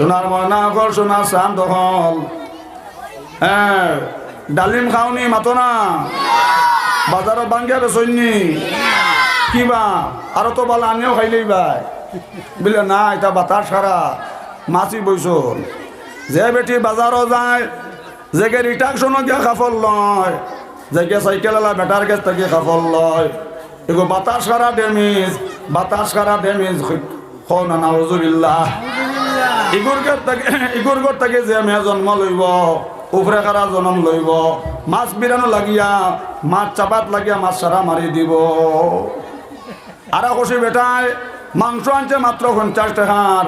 সোনার ময়না কর সোনার চান দখল হ্যাঁ ডালিম খাওনি, মাতো না। বাজারত বাঙ্গিয়া বেচইনি কিবা আৰু তো বালা আনিও খাইলেই বাই। বুঝলে না, এটা বাতাস সারা মাছি বইছল যে বেটি বাজারও যায় জেগে রিটাকশনও গিয়া খাফল লয় যে গে সাইকেল আলা বেটার কাছ থেকে খাফল লয়। এগো বাতাস সারা ডেমিজ বাতাস সারা ডেমিজ হো না নাউজুবিল্লাহ ইগুর ঘর থেকে ইগুর থেকে জন্ম লইব, উফরে কারা জন্ম লইব, মাছ বিরানো লাগিয়া, মাছ চাপাত লাগিয়া মাছ সারা মারি দিব। আর খুশি বেটায় মাংস আনছে মাত্র পঞ্চাশ টাকার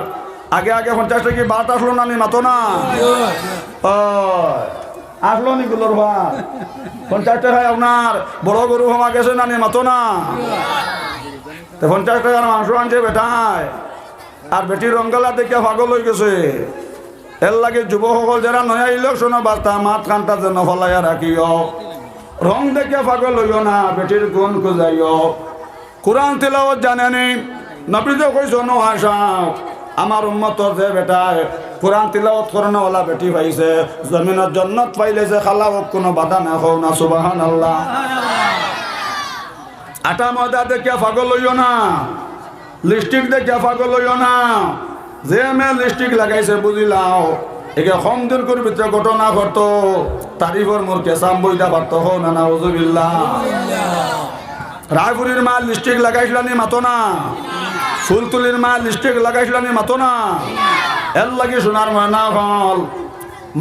আগে আগে পঞ্চাশ টাকা বাট আসলো না নি না? আসলো নি গুলোর ভাত? পঞ্চাশ টাকায় আপনার বড় গরু হমা গেছে না নি মাতো না? পঞ্চাশ টাকার মাংস আনছে বেটায় আর বেটির রঙ্গলা দেখে পাগল হয়ে গেছে। এর লাগে যুবসকল যারা নয়া ইলেকশন বার্তা, মাত কান্তা যেন ফলাইয়া রাখিও রং দেখে পাগল হইও না বেটির গুণ খুঁজাইও। কোরআন তিলাওয়াত জানেনি নবীজে কইছো নো আশা আমার উম্মতর যে বেটায় কোরআন তিলাওয়াত করনেওয়ালা বেটি পাইছে। জমিনত জন্নত পাইলে যে খালা হোক কোনো বাধা না হোক না সুবাহান আল্লাহ আটা ময়দা দেখিয়া পাগল হইও না। লিপস্টিক দেখিয়া পাগল হইও না। যে মেয়ে লিপস্টিক লাগাইছে বুঝিলাও একে কম দিন করে ভিতরে ঘটনা ঘটত। তারিফর মোর কেসাম বইটা পারত হো না না ওজুবিল্লাহ রায়পুরীর মা লিপস্টিক লাগাইছিলানি মাতো না। ফুলতুলির মা লিপস্টিক লাগাইছিলানি মাতো না। এর লাগি সোনার ময়না হল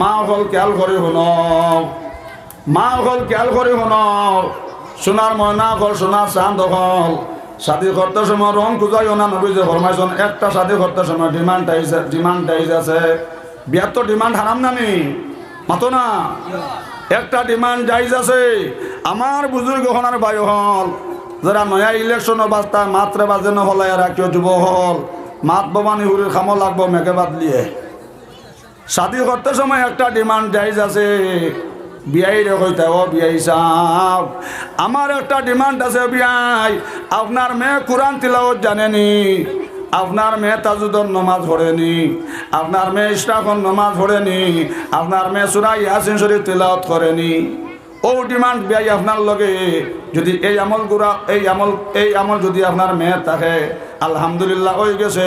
মা হল কেয়াল করে শুন। মা হল কেয়াল করে শুন। সোনার ময়না হল সোনার চাঁদ হল শাদি করতে সময় রং খুঁজাই না নবী যে ফরমাইছন, একটা শাদি করতে সময় ডিমান্ড আইছে ডিমান্ড আইছে আছে। বিয়ার তো ডিমান্ড হারাম নানি মাতো না? একটা ডিমান্ড যাইজ আছে। আমার বুজুর্গ হনার বায়ু হল, যারা নয়া ইলেকশন বাস্তা মাত্রে বাজে নহলাই আর কেউ যুব হল? মাত বাবানি হুরির খামো লাগবো মেঘে বাদলিয়ে। শাদি করতে সময় একটা ডিমান্ড যাইজ আছে। বিয়াই রে কইতে ও বিয়াই সাহ আমার একটা ডিমান্ড আছে বিয়াই। আপনার মেয়ে কোরআন তিলাওত জানেনি। আপনার মেয়ে তাজুদর নমাজ পড়েনি। আপনার মেয়ে ইসরাফন নমাজ পড়েনি। আপনার মেয়ে সুরা ইয়াসিন শরীফ তিলাওত করেনি। ও ডিমান্ড বিয়াই আপনার লগে। যদি এই আমল গুড়া এই আমল এই আমল যদি আপনার মেয়ে থাকে, আলহামদুলিল্লাহ হয়ে গেছে।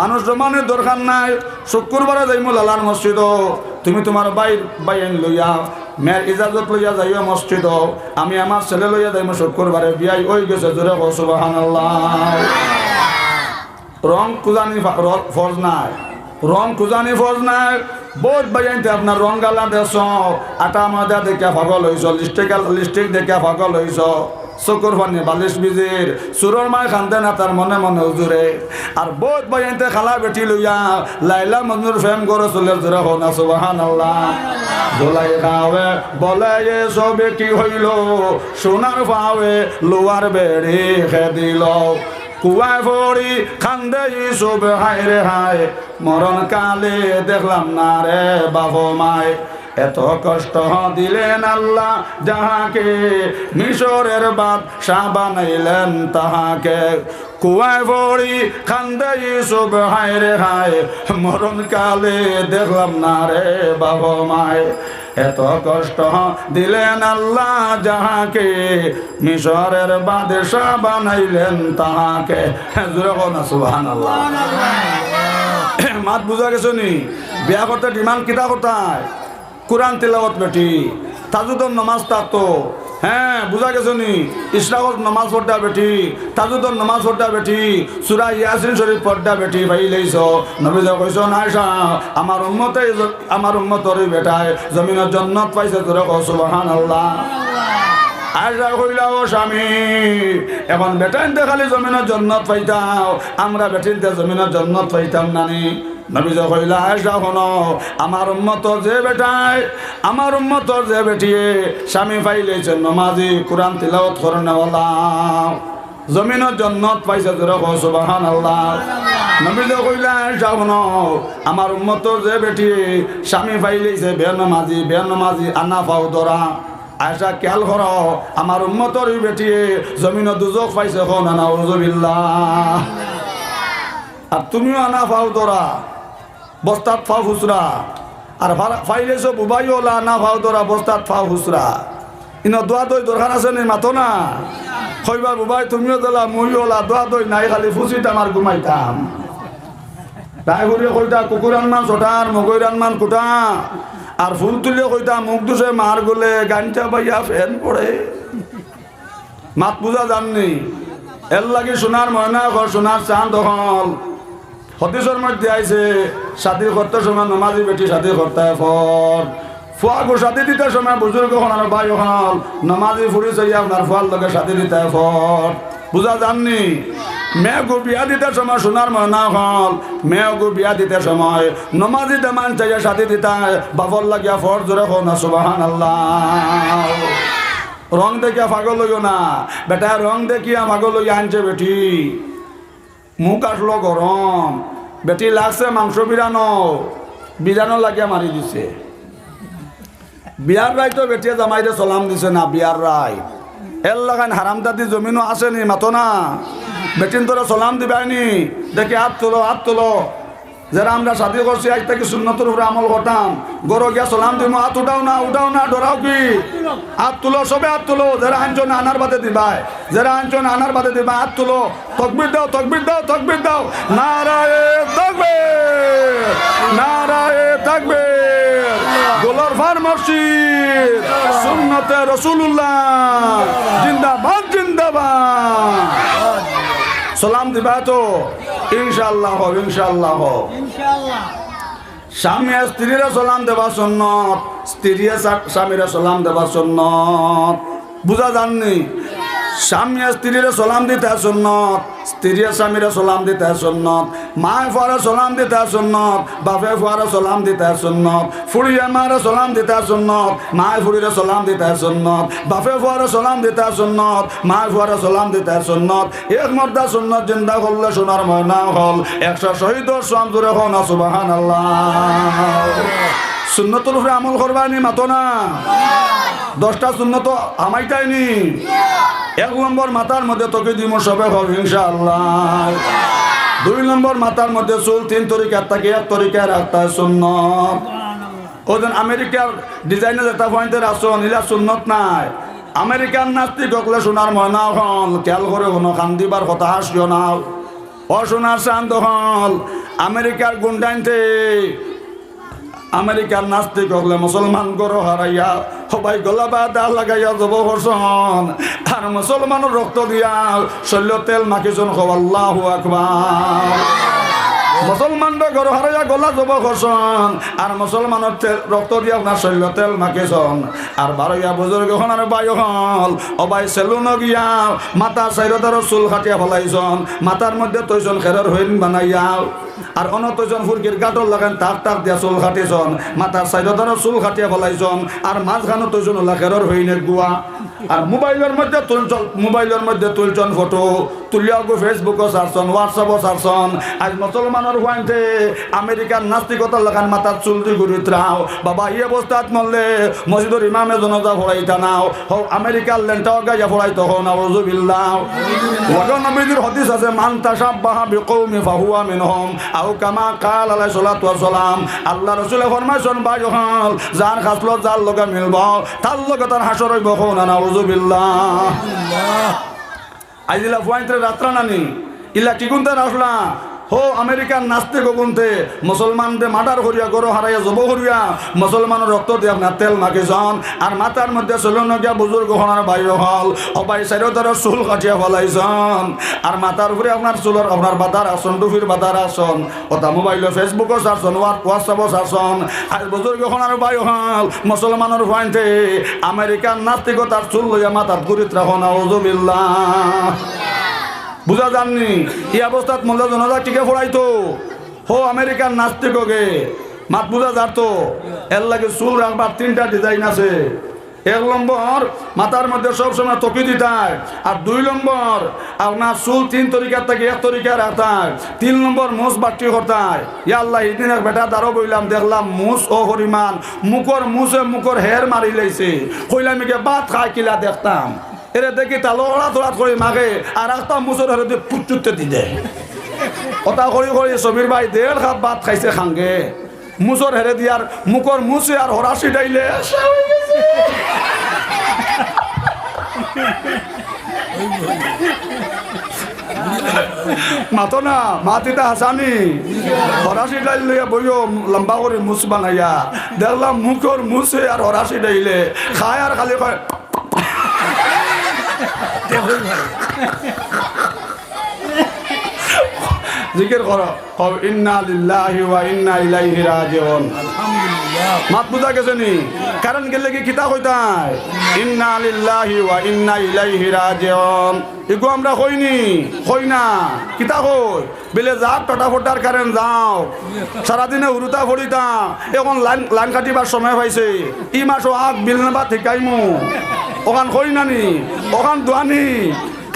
মানুষ জমানের দরকার নাই। শুক্রবারে যাইমু লালার মসজিদ তুমি তোমার বাই বাইন লইয়া মেয়ের ইজাজত লইয়া যাইও মসজিদ। আমি আমার ছেলে লইয়া যাই শুক্রবারে। বিয়াই ওই গেছে জোরে রং কুজানি ফরজ নাই। রং কুজানি ফরজ নাই। বহুত বাজাইতে আপনার রং গালা দেশ আটা ময়দা দেখিয়া ভাগল হইছ লিস্টিক লিস্টিক দেখিয়া ভাগল হইছ। চকুর পানি, বালিশ বিজির চুৰৰ মাই খান্দে না তার মনে মনে হুজুরে আর বহুত বাজাইতে খালা বেটি লইয়া লাইলা মজনুর ফেম করে চলে জোরে হো না সুবাহান আল্লাহ দোলাই খাওয়ে বলে যে সবে কি হইল সোনার পাওয়ে লোয়ার বেড়ে খে দিল কুয়ায় পড়ি খান্দে ইসুব হায় রে হায়। মরণ কালে দেখলাম না রে বাবু মায় এত কষ্ট দিলেন আল্লাহ যাহাকে, মিশরের বাদ সাবানাইলেন বানাইলেন তাহাকে। কুয়ায় পড়ি খান্দাই ইসব হায় রে হায় মরণ কালে দেখলাম না রে বাবু মায়। এত কষ্ট দিলেন আল্লাহ যাহাকে মিশরের বাদশাহ বানাইলেন তাহাকে। সুহান আল্লাহ মাত বুঝা গেছো নি? বিয়া করতে ডিমান্ড কিতা কোথায় কোরআন তিলাওয়াত বেটি তাজুদর নমাজ তো। হ্যাঁ বুঝা গেছো নি? ইসলামত নমাজ পড়া বেটি তাজুদর নমাজ পড়া বেটি সুরা ইয়াসিন শরীফ পড়া বেটি ভাই, লইছ। নবী কইছ নাইসা আমার উম্মতে আমার উম্মতর বেটায় জমিনের জন্নত পাইছে তোরা কো সুবহানাল্লাহ। আয়সা কইলা, ও স্বামী, এখন বেটাইনতে খালি জমিনের জন্নত পাইতাও, আমরা বেটিনতে জমিনের জন্নত পাইতাম নানি নবী কইলা আয়সা শোনো, আমার উম্মত যে বেটায়, আমার উম্মতর যে বেটিয়ে স্বামী পাইলেছে নমাজি, কোরআন তিলাওয়াত করনেওয়ালা জমিনের জন্নত পাইছে তোর সুবাহান আল্লাহ নবী কইলা আয়সা শোনো, আমার উম্মতর যে বেটিয়ে স্বামী পাইলেছে বের নমাজি বের নমাজি, আনা পাও দরা আয়সা খেয়াল কর, আমার উন্মতর বেটিয়ে জমিন দুজক পাইছে খন আনা উজবিল্লাহ আর তুমিও আনা পাও তোরা বস্তাত ফা হুসরা। আর ফাইলে সব উবাই ওলা না ভাও দরা বস্তাত ফা হুসরা। ইন দোয়া দই দরকার আছে নি মাতো না? কইবা বুবাই তুমিও দলা মই ওলা দোয়া দই নাই, খালি ফুসিত আমার ঘুমাইতাম। তাই করে কইতা কুকুর আনমান চটার মগৈর আনমান কুটা। আর ফুল তুলে কইতা, মুখ দুসে মার গলে গানটা বাইয়া ফেন পড়ে মাত পূজা জাননি? এর লাগি সোনার ময়না ঘর সোনার চাঁদ হল। হতিসর মধ্যে আইছে সাথী করতে সময় নমাজি বেটি সাথী করতে ফর। ফুয়া গো সাথী দিতে সময় বুজুর্গ হন আর ভাই হল নমাজি ফুরি চাই আপনার ফুয়ার লগে সাথী দিতে ফর। বুঝা জাননি? মেয়ে গো বিয়া দিতে সময় সোনার ময়না হল, মেয়ে গো বিয়া দিতে সময় নমাজি দেমান চাইয়া সাথী দিতে বাবর লাগিয়া ফর জোরে হন সুবাহান আল্লাহ রং দেখিয়া পাগল হইও না, বেটা, রং দেখিয়া পাগল হইয়া আনছে বেটি। মুখ আসলো গরম বেটি লাগছে মাংস বিরানো বিরানো লাগিয়া মারি দিছে। বিয়ার রায় তো বেটিয়ে জামাইরে চলাম দিছে না বিয়ার রায় এর লাগান হারামদাদি জমিনও আসেনি মাতো না। বেটিন তোরা চলাম দিবাইনি দেখি হাত তোলো হাত তোলো। যারা আমরা শাদি করছি, আজ থেকে সুন্নতর উপরে আমল করতাম। গরো গিয়া সালাম দিব হাত উঠাও না উঠাও না, ডরাও কি? হাত তুলো, সবে হাত তুলো, যারা আনছো না, আনার বাদে দিবাই যারা আনছো না, আনার বাদে দিবা, হাত তুলো। তকবির দাও তকবির দাও তকবির দাও। নারায়ে তকবির নারায়ে তকবির। গোলার ফার মসজিদ, সুন্নতে রসুল্লাহ জিন্দাবাদ জিন্দাবাদ। সালাম দিবা তো। ইনশাল্লাহ হোক ইনশাল্লাহ হোক। ইনশাআল্লাহ। স্বামী স্ত্রীরা সালাম দেবা সন্নত স্ত্রী স্বামীরা সালাম দেবা সন্নত। বুঝা যাননি? স্বামী স্ত্রীরা সালাম দিতে সন্নত। স্ত্রী স্বামীরা সালাম দিতে সন্নত। মায় ফুয়ারা সালাম দিতে সন্নত। বাপে ফুয়ারা সালাম দিতে সন্নত। ফুড়িয়া মারা সালাম দিতে সন্নত। মায় ফুড়িরা সালাম দিতে সন্নত। বাপে ফুয়ারা সালাম দিতে সন্নত। মায় ফুয়ারা সালাম দিতে সন্নত। এক মর্দা সন্নত জিন্দা করলে সোনার ময়না হল। একশো শহীদ সাম জোরে হন সুবাহান আল্লাহ সুন্নতর উপরে আমল করবানি, মাতো না। দশটা সুন্নত আমাইটাইনি এক নম্বর মাথার মধ্যে তোকে দিব সবে হব ইনশাআল্লাহ। দুই নম্বর মাথার মধ্যে চুল তিন তরিকার থাকে, এক তরিকার রাখতে সুন্নত। ওজন আমেরিকার ডিজাইনে যেটা পয়েন্টের আসন ইলা সুন্নত নাই। আমেরিকান নাস্তিক হকলে সোনার ময়না হল, খেয়াল করে কোনো কান্দিবার কথা হাসিও না। ও সোনার শান্ত হল, আমেরিকার গুন্ডাইনতে আমেরিকার নাস্তিক হকলে মুসলমান গরো হারাইয়া সবাই গলা বা দা লাগাইয়া যাব হরসন আর মুসলমানের রক্ত দিয়া শৈল্য তেল মাখিছন হব আল্লাহ আকবার। মুসলমানরা ঘর হারাইয়া গলা জব করছন, আর মুসলমানের রক্ত দিয়া আপনার শৈল্য তেল মাখিছন। আর বারইয়া বুজুর্গ হন আর বায়ু হল অবাই সেলুন গিয়া মাতা চাইরতার চুল কাটিয়া ফেলাইছন মাতার মধ্যে তৈজন খেরের হইন বানাইয়া। আর অন তৈজন ফুরকির গাটর লাগান তাক তাক দিয়া চুল কাটিছন মাতার চাইরতার চুল কাটিয়া ফেলাইছন আর মাঝখানো তৈজন ওলা খেরের হইনের গুয়া আর মোবাইলের মধ্যে তুলছন মোবাইলের মধ্যে তুলছন ফটো। তুলিয়া গো ফেসবুকও সারছন হোয়াটসঅ্যাপও সারছন আজ মুসলমানের হুয়াইতে আমেরিকার নাস্তিকতা লাগান মাথার চুল দি ঘুরি ত্রাও বাবা এই অবস্থাত মরলে মসজিদের ইমামে জনতা ফড়াইতা নাও হো আমেরিকার লেন্টাও গাইয়া ফড়াইতে হো না রজুবিল্লাহ ওয়াগন হদিস আছে মান তাসাব্বাহা বিকৌমি ফাহুয়া মিনহুম। আও কামা কাল আলাইহিস সালাতু সালাম আল্লাহ রাসূলে ফরমাইছেন বাই হল যার খাসলত যার লগে মিলব তার লগে তার হাসর হইব না আইলা ফুয়াইতে রাত্রা নানি ইলা কি গুনতে রাখলা হো আমেরিকার নাস্তে গুনতে মুসলমানদের মার্ডার করিয়া গরো হারাইয়া জব করিয়া মুসলমানের রক্ত দিয়ে আপনার তেল মাখিছন আর মাথার মধ্যে চলন গিয়া বুজুর্গ হনার বাইর হল, অবাই চাইরো তার চুল কাটিয়া ফলাইছন আর মাথার উপরে আপনার চুলের আপনার বাতার আসন টুফির বাতার আসন ওটা মোবাইল ফেসবুকও চারছন হোয়াটসঅ্যাপও চারছন আর বুজুর্গ হনার বাই হল মুসলমানের ফাইনতে আমেরিকার নাস্তিকতার চুল লইয়া মাথার গুরিত রাখনা ওজুবিল্লাহ বুঝা যাননি। এই অবস্থাত মোল্লা জনতা টিকে ফোড়াইতো। হো আমেরিকার নাস্তিক গে মাত বুঝা যাতো এর লাগে চুল রাখবার তিনটা ডিজাইন আছে। এক নম্বর, মাথার মধ্যে সবসময় তকি দিতায়। আর দুই নম্বর, আপনার চুল তিন তরিকার থেকে এক তরিকা রাখতায় তিন নম্বর, মুস বাটি হতায় ইয়া আল্লাহ এদিন এক বেটা দাঁড়ো বইলাম, দেখলাম মুস ও হরিমান। মুখর মুসে মুখর হের মারি লাইছে। কইলাম একে বাদ খায় কিলা দেখতাম। এরে দেখি তালো ওড়া তোড়া করে মাগে, আর একটা মুসর হরে পুচুতে দি দেয় কথা করি করি ছবির ভাই দেড় খাপ ভাত খাইছে খাঙ্গে। মুসর হেরে দিয়ার মুখর মুছে আর হরাসি ডাইলে মাতো না মাতিটা হাসানি হরাসি ডাইল লইয়া বইও লম্বা করে মুছ বানাইয়া। দেখলাম মুখর মুছে আর হরাসি ডাইলে খায় আর খালি কয় জিকির করো কও ইন্না লিল্লাহি ওয়া ইন্না ইলাইহি রাজিউন মাত বুঝা গেছে কারণ গেলে কি কিতা কইতাই ইন্না লিল্লাহি ওয়া ইন্না ইলাইহি রাজিউন। এগো আমরা কইনি কই না? কিতা কই বেলে যা টটা ফটার কারণ যাও। সারাদিনে উরুতা ফড়িতা। এখন লাইন লাইন কাটিবার সময় পাইছে। ই মাসও আগ বিল নেবা ঠিকাইমু। ওখান কই নানি ওখান দোয়ানি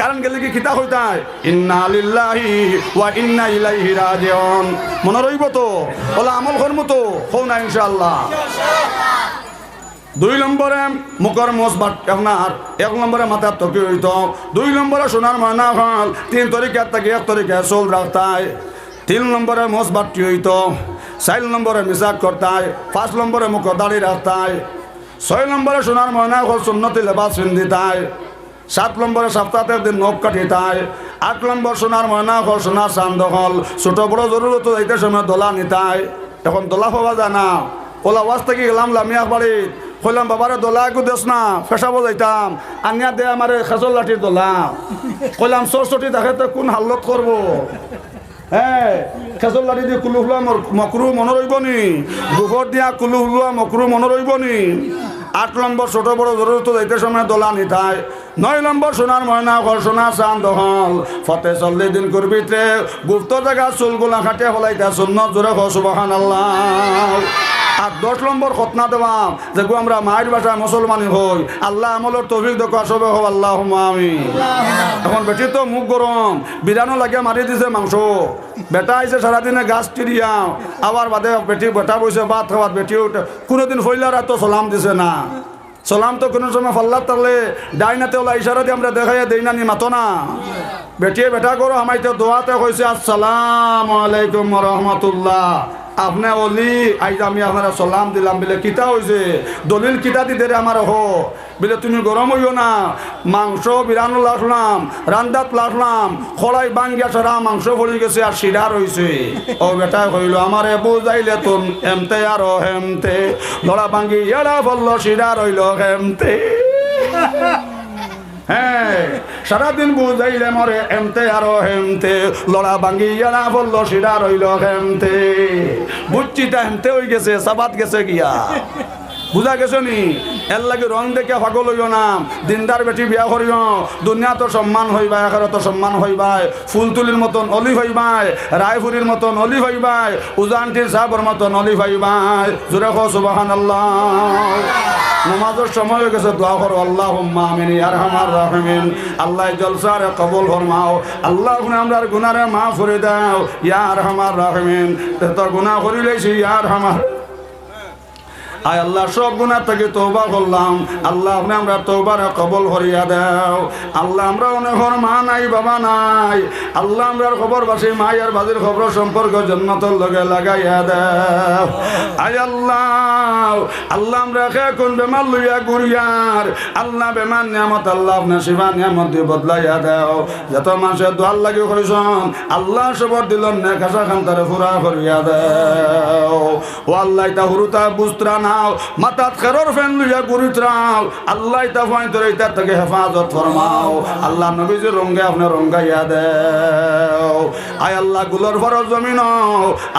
কারণ গেলে কি কিতা হইতাই ইন্না লিল্লাহি ওয়া ইন্না ইলাইহি রাজিউন। মনে রইব তো? ওলা আমল করমু তো? হও না ইনশাআল্লাহ। দুই নম্বরে মুখর মোস আপনার এক নম্বরে মাথার তকি হইত। দুই নম্বরে সোনার ময়না হল, তিন তরিকার থেকে এক তরিকা চোল রাখতায়। তিন নম্বরে মোস বাটটি হইত, চার নম্বরে মিসাক করতায়, পাঁচ নম্বরে মুখ দাড়ি রাখতায়। ছয় নম্বরে সোনার ময়না হল সুন্নতি লেবাস পিন্দিতায় সাত নম্বরে সপ্তাহের দিন নখ কাটি তাই। আট নম্বর সোনার ময়না হল, সোনার চান্দ হল। ছোট বড় জরুরত যাইতে সময় দোলা নিতাই এখন দোলা পাওয়া যায় না ওলা ওয়াজ থেকে গেলাম লামিয়া বাড়ি কইলাম, বাবারে, দোলা একু দেশ না ফেসাবো যাইতাম। আনিয়া দে আমার খেজল লাঠির দোলা। কইলাম সরস্বতী দেখে তো কোন হাল্লত করব হ্যাঁ খেজল লাঠি দিয়ে কুলু হুলা মকরু মনে রইব নি? গোবর দিয়া কুলু হুলা মকরু মনে রইব নি? আট নম্বর ছোট বড় জরুরত যাইতে সময় দোলা নিতায় নয় নম্বর সোনার ময়না ঘর সোনা চান দহল। ফতে চল্লিশ দিন করবিতে গুপ্ত জায়গা, চুলগুলা খাটে হলাইতে সুন্নত জোরে হসুবাহান আল্লাহ দশ নম্বর খতনা দেওয়াম, যে আমরা মায়ের বাসায় মুসলমানি হই। আল্লাহ আমলের তৌফিক দেখো আসবে হো আল্লাহ আমি এখন বেটি তো মুখ গরম বিরানো লাগে মারি দিছে মাংস। বেটা আইছে সারাদিনে গাছ টিরিয়া আবার বাদে বেটি বেটা বইছে ভাত খাওয়ার বেটি উঠে কোনোদিন ফইলার তো সালাম দিছে না। সালাম তো কোনো সময় ফাল্লার তাহলে ডাইনাতে ওলা ইশারা দিয়ে আমরা দেখাইয়া দেই না নি, মাতো না। বেটিয়ে বেটা করো আমাইতে দোয়াতে কইছে আসসালাম আলাইকুম রহমতুল্লাহ। আপনি অলি, আইজ আমি আপনারা সালাম দিলাম, বলে, কিতা হয়েছে দলিল কিতা দিতে রে আমার হো বলে, তুমি গরম হইও না। মাংস বিরানো লাঠলাম রান্দাত লাঠলাম খড়াই বাঙ্গিয়া সারা মাংস পড়ে গেছে আর শিরা রয়েছে ও বেটা, কইল, আমারে বুঝাইলে তুন এমতে আর হেমতে। লড়া বাঙ্গি এরা বলল শিরা রইল হেমতে। হ্যাঁ সারাদিন বুঝাইলে মরে এমতে আরও হেমতে, লড়া ভাঙ্গিয়া না বলল সিরা রইল হেমতে। বুঝছি তা হেমতে হয়ে গেছে, সাবাত গেছে গিয়া। বুঝা গেছো নি? এর লাগে রং দেখে পাগল হইও না। দিনদার বেটি বিয়া করিও। দুনিয়া তো সম্মান হইবাই এখানে তো সম্মান হইবাই ফুলতুলির মতন অলি হইবাই রায়পুরীর মতন অলি হইবাই উজানটির সাহর মতন অলি হইবাই জোরে সুবাহান আল্লাহ নামাজের সময় হয়ে গেছে, দোয়া করো আল্লাহ আমিন ইয়ার হামার রাহমিন। আল্লাহ জলসারে কবুল ফরমাও। আল্লাহ আপনি আমরা গুনারে মাফ করে দাও ইয়ার হামার রাহমিন। তোর গুনাহ করিলেছি ইয়ার হামার আয় আল্লাহ, সব গুণা থেকে তৌবা করলাম। আল্লাহ, আপনি আমরা তৌবার কবল করিয়া দাও। আল্লাহ, আমরা অনেক মা নাই, বাবা নাই। আল্লাহ, আমরা খবর বাসি মাই আর বাজির খবর সম্পর্ক জন্নতর লগে লাগাইয়া দাও। আয় আল্লাহ আল্লাহ, আমরা খে কোন বেমার লইয়া গুড়িয়ার আল্লাহ, বেমার নিয়ামত, আল্লাহ, আপনার শিবা নিয়ামত দিয়ে বদলাইয়া দাও। যত মানুষের দোয়ার লাগে কইসন আল্লাহ সবর দিল নে খাসা খান তারে ফুরা করিয়া দাও। ও আল্লাহ তা হুরুতা বুস্ত্রা নাও, মাতাত খেরর ফেন লইয়া গুরিত্রাও আল্লাহ তা ফাইন তোর ইতার থেকে হেফাজত ফরমাও। আল্লাহ নবীজি রঙ্গে আপনি রঙ্গাইয়া দেও। আয় আল্লাহ, গুলোর বড় জমিন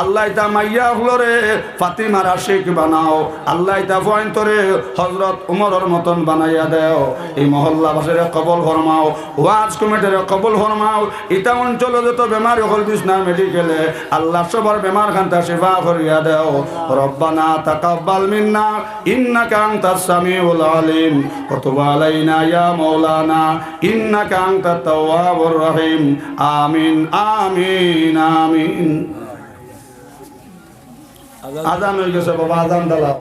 আল্লাহ তা মাইয়া হলরে ফাতিমার আশিক বানাও। আল্লাহ তা ফাইন তোরে হজরত উমরের মতন বানাইয়া দেও। এই মহল্লা বাসের কবল ফরমাও, ওয়াজ কমিটির কবল ফরমাও। ইটা অঞ্চলে যত বেমার হল বিছনা মেডিকেলে, আল্লাহ সবার বেমার খান্তা সেবা করিয়া দেও। রব্বানা তাকাব্বাল মিন্না ইন্নাকা আনতাস সামিউল আলিম। ওয়া তুব আলাইনা ইয়া মাওলানা, ইন্নাকা আনতাত তাওয়াবুর রহিম। আমিন আমিন আমিন। আজান হয়ে গেছে, বাবা, আজান দালা